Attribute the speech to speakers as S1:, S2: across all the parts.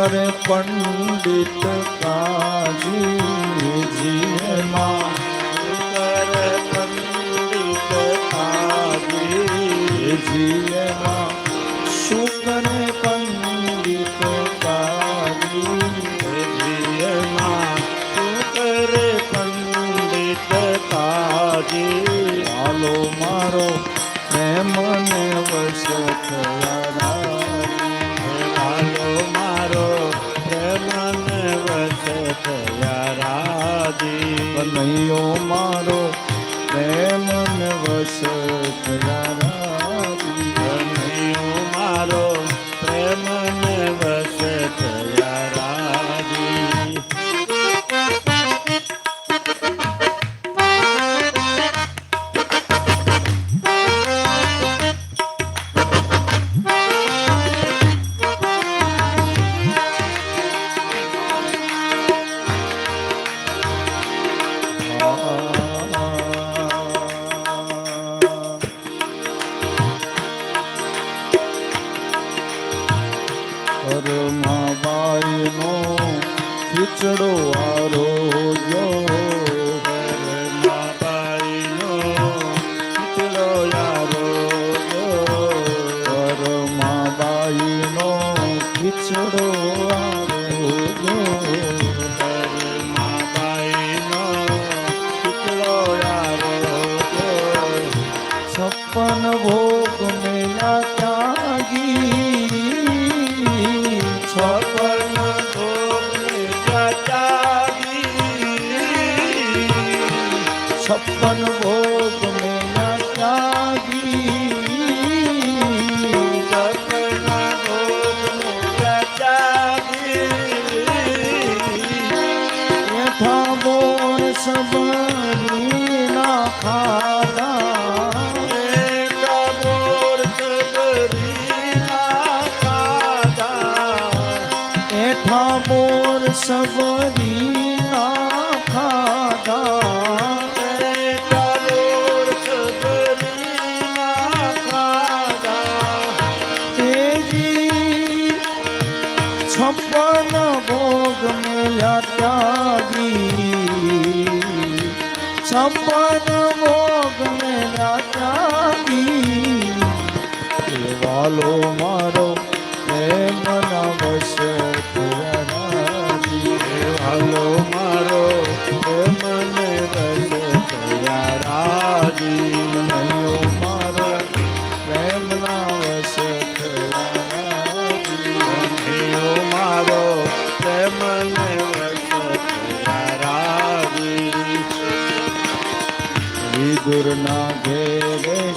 S1: અમર પંડિત કાજીજીના
S2: અમર પંડિત
S1: કાજીજીના સુકર પંડિત
S2: કાજીજીના સુકર પંડિત કાજી.
S1: આલો મારો
S2: પ્રેમને વસ થયા
S1: કનૈયો મારો પ્રેમ વસ થયા વીચડો આરોગ્યો માયા ત્યાગી સંપન ભોગ મેળા ત્યાગી વાલો મારો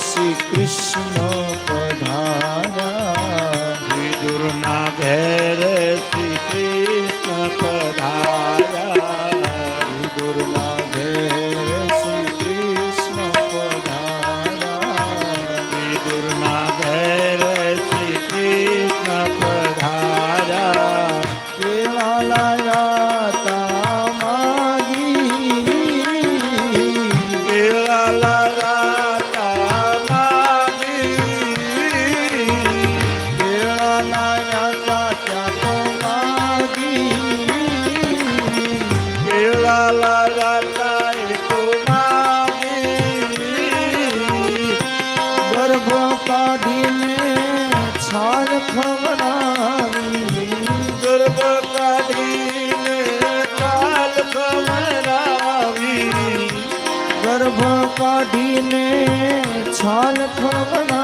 S2: श्रीकृष्ण
S1: पधा કાઢીને છાલ ખવડા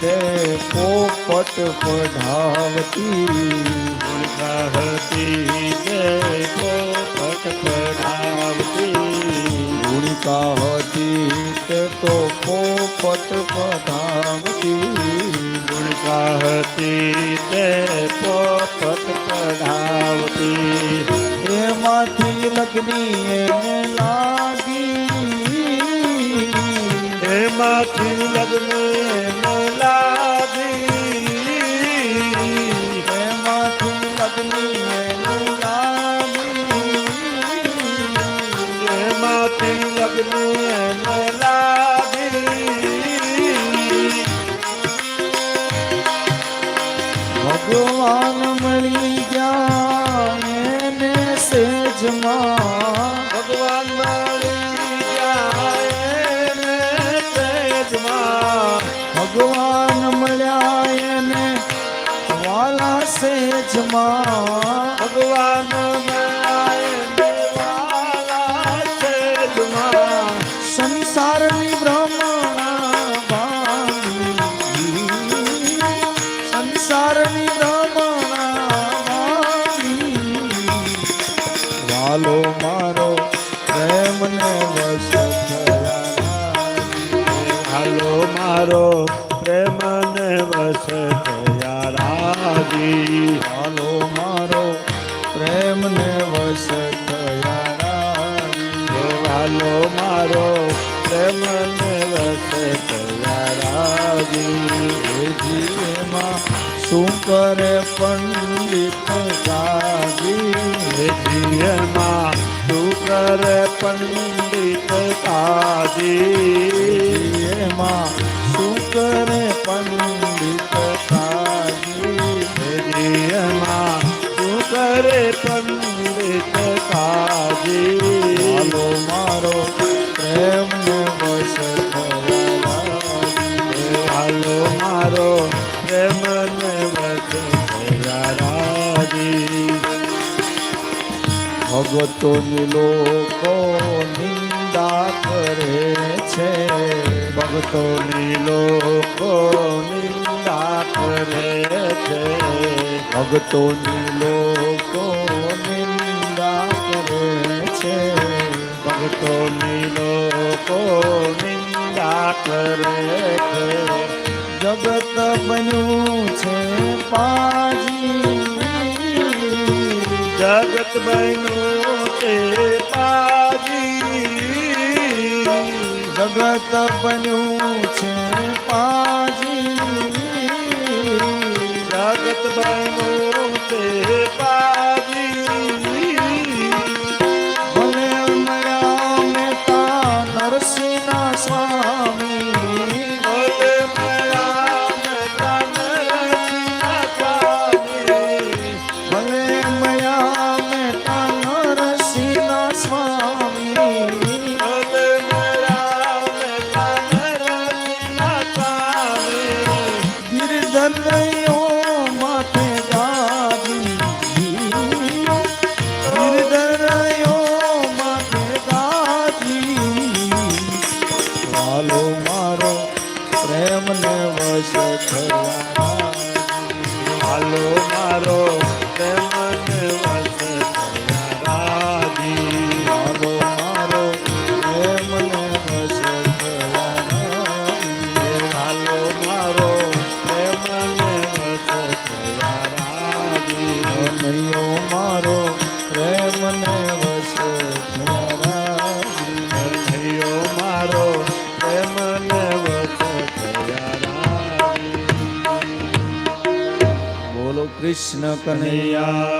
S1: તે પોપટ પઢાવતી.
S2: હતી તે પોપટ પઢાવતી.
S1: ગુણિકા હતી તે તો પોપટ પઢાવતી.
S2: ગુણકા હતી તે પોપટ પઢાવતી.
S1: એમાંથી લગ્ની એને લાગી
S2: એમાંથી લગ્ન લાગી
S1: એમાંથી લગ્ની લાગી
S2: એમાંથી લગ્ન એને
S1: સેજમાં
S2: ભગવાન
S1: સંસારની ભાંગી સંસારની બ્રહ્મણા વાલો પ્રેમને વશ
S2: મારો પ્રેમ ને વસ થયા રાજી
S1: એમાં શું કરે પંડિત ગાજી
S2: જીવનમાં તું કરે પંડિત કાજી
S1: એમાં શું કરે પંડિત ભગતોની લોકો નિંદા કરે છે.
S2: ભક્તોની લોકો નિંદા કરે છે.
S1: ભગતોની લોકો નિંદા કરે છે.
S2: ભક્તોની લોકો નિંદા કરે છે.
S1: જગત બન્યું છે પાજી
S2: જગત બન્યું તે પાજી.
S1: જગત બન્યું છે પાજી
S2: જગત બન્યું તે પાજી.
S1: મારો કનૈયા